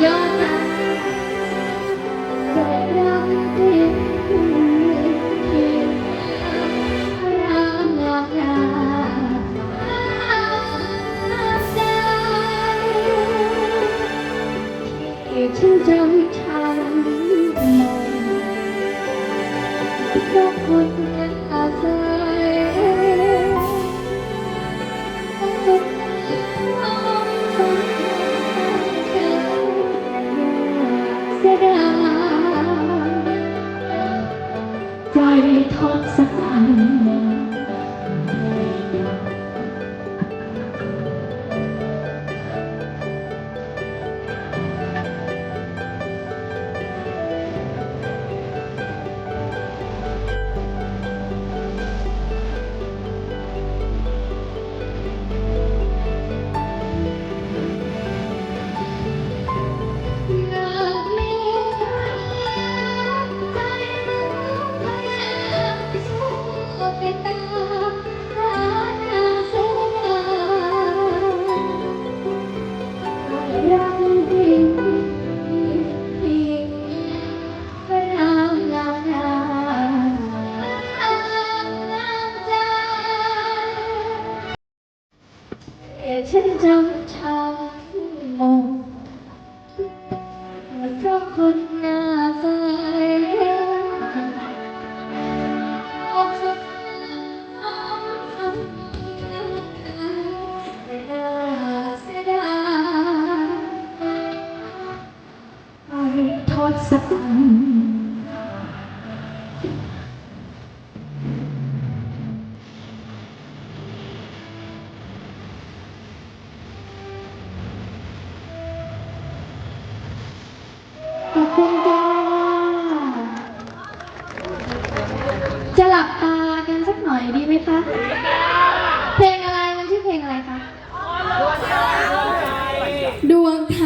your. ฉันจำช้ำมองมันเพราะคนหน้าใสอกสักคำคำนไนเสียดายขอทษสัก ขอบคุณจ้า จะหลับตากันสักหน่อยดีไหมคะ เพลงอะไร มันชื่อเพลงอะไรคะ ดวงใจ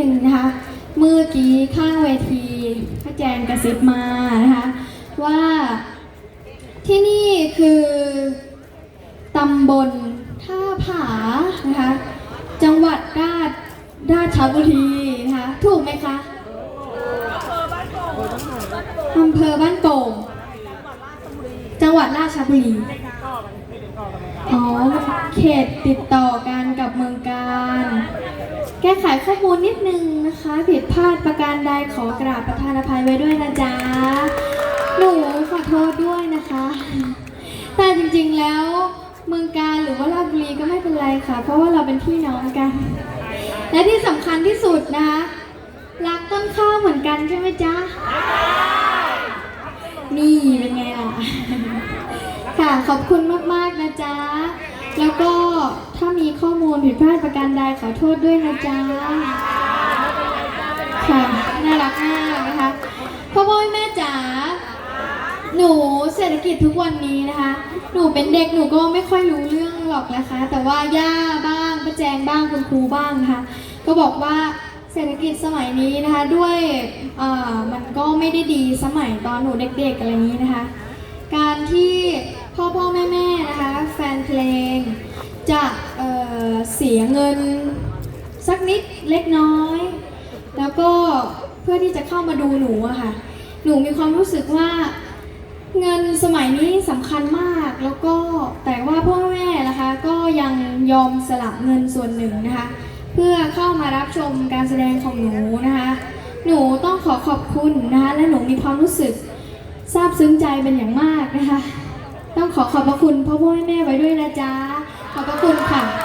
นึงนะคะ เมื่อกี้ข้างเวทีพระแจงกระซิบมานะคะว่าที่นี่คือตำบลท่าผานะคะ จังหวัดราชราชบุรีนะคะ ถูกไหมคะอำเภอบ้านโป่งจังหวัดราชบุรี อ๋อ เขตติดต่อกันกับเมืองการ แก้ไขข้อมูลนิดนึงนะคะ ผิดพลาดประการใดขอกราบประทานอภัยไว้ด้วยนะจ๊ะ หนูขอโทษด้วยนะคะ แต่จริงๆแล้วเมืองการหรือว่าราชบุรีก็ไม่เป็นไรค่ะ เพราะว่าเราเป็นพี่น้องกัน และที่สำคัญที่สุดนะคะ รักต้นข้าวเหมือนกันใช่ไหมจ๊ะ นี่เป็นไงล่ะ ค่ะขอบคุณมากๆนะจ๊ะ แล้วก็ถ้ามีข้อ มูลผิดพลาดประการใดขอโทษด้วยนะจ๊ะค่ะน่ารักมากนะคะพ่อพ่อแม่จ๋าหนูเศรษฐกิจทุกวันนี้นะคะ หนูเป็นเด็กหนูก็ไม่ค่อยรู้เรื่องหรอกนะคะ แต่ว่าย่าบ้างป้าแจงบ้างคุณครูบ้างนะคะก็บอกว่าเศรษฐกิจสมัยนี้นะคะด้วยอ่อมันก็ไม่ได้ดีสมัยตอนหนูเด็กๆอะไรนี้นะคะ การที่พ่อพ่อแม่แม่นะคะ แฟนเพลง จะเเสียเงินสักนิดเล็กน้อย แล้วก็เพื่อที่จะเข้ามาดูหนูอะค่ะ หนูมีความรู้สึกว่าเงินสมัยนี้สำคัญมากแล้วก็แต่ว่าพ่อแม่นะคะก็ยังยอมสละเงินส่วนหนึ่งนะคะ เพื่อเข้ามารับชมการแสดงของหนูนะคะ หนูต้องขอขอบคุณนะคะและหนูมีความรู้สึกซาบซึ้งใจเป็นอย่างมากนะคะ ต้องขอขอบพระคุณพ่อพ่อแม่ไว้ด้วยนะจ๊ะ ขอบพระคุณค่ะ